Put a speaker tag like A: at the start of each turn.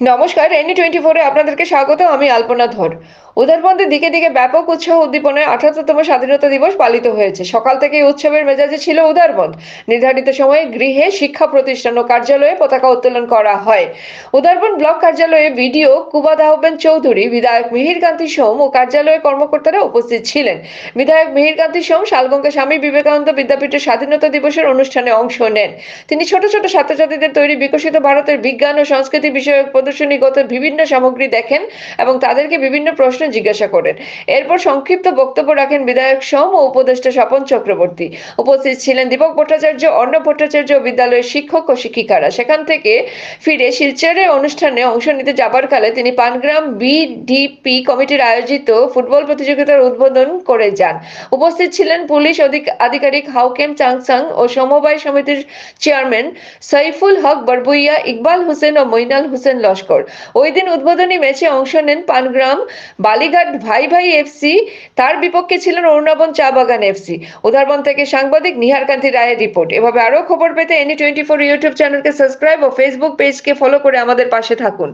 A: নমস্কার any twenty ফোরে আপনাদেরকে স্বাগত আমি আলপনা ধর। উদারবন্দের দিকে দিকে ব্যাপক উৎসাহ উদ্দীপনায় আঠারোতম স্বাধীনতা দিবস পালিত হয়েছে। সকাল থেকে উৎসবের মেজাজে ছিল উদারবন্দ নির্ধারিত সময়ে গৃহে শিক্ষা প্রতিষ্ঠান ও কার্যালয়ে পতাকা উত্তোলন করা হয়। উদারবন্দ ব্লক কার্যালয়ে ভিডিও কুবাদ আহবেন চৌধুরী, বিধায়ক মিহির কান্তি সোম ও কার্যালয়ে কর্মকর্তারা উপস্থিত ছিলেন। বিধায়ক মিহির কান্তি সোম শালগঙ্গা স্বামী বিবেকানন্দ বিদ্যাপীঠের স্বাধীনতা দিবসের অনুষ্ঠানে অংশ নেন। তিনি ছোট ছোট ছাত্রছাত্রীদের তৈরি বিকশিত ভারতের বিজ্ঞান ও সংস্কৃতি বিষয়ক প্রদর্শনীগত বিভিন্ন সামগ্রী দেখেন এবং তাদেরকে বিভিন্ন প্রশ্ন জিজ্ঞাসা করেন। এরপর সংক্ষিপ্ত বক্তব্য রাখেন বিধায়ক সোম ও উপদেষ্টা স্বপন চক্রবর্তী। উপস্থিত ছিলেন দীপক ভট্টাচার্য, অর্ণব ভট্টাচার্য বিদ্যালয়ের শিক্ষক ও শিক্ষিকারা। সেখান থেকে ফিরে শিলচরের অনুষ্ঠানে অংশ নিতে যাবার কালে তিনি পানগ্রাম বিডিপি কমিটির আয়োজিত ফুটবল প্রতিযোগিতার উদ্বোধন করে যান। উপস্থিত ছিলেন পুলিশ অধিক- আধিকারিক হাউকেম চাংসাং ও সমবায় সমিতির চেয়ারম্যান সাইফুল হক বরবুইয়া, ইকবাল হোসেন ও মইনাল হোসেন লস্কর। ওই দিন উদ্বোধনী ম্যাচে অংশ নেন পানগ্রাম বালিঘাট ভাই ভাই এফসি তার বিপক্ষে ছিলেন অরুণাবন চা বাগান এফসি উদারবন থেকে সাংবাদিক নিহার কান্তি রায়ের রিপোর্ট। এভাবে আরও খবর পেতে এনি টোয়েন্টি ফোর ইউটিউব চ্যানেলকে সাবস্ক্রাইব ও ফেসবুক পেজকে ফলো করে আমাদের পাশে থাকুন।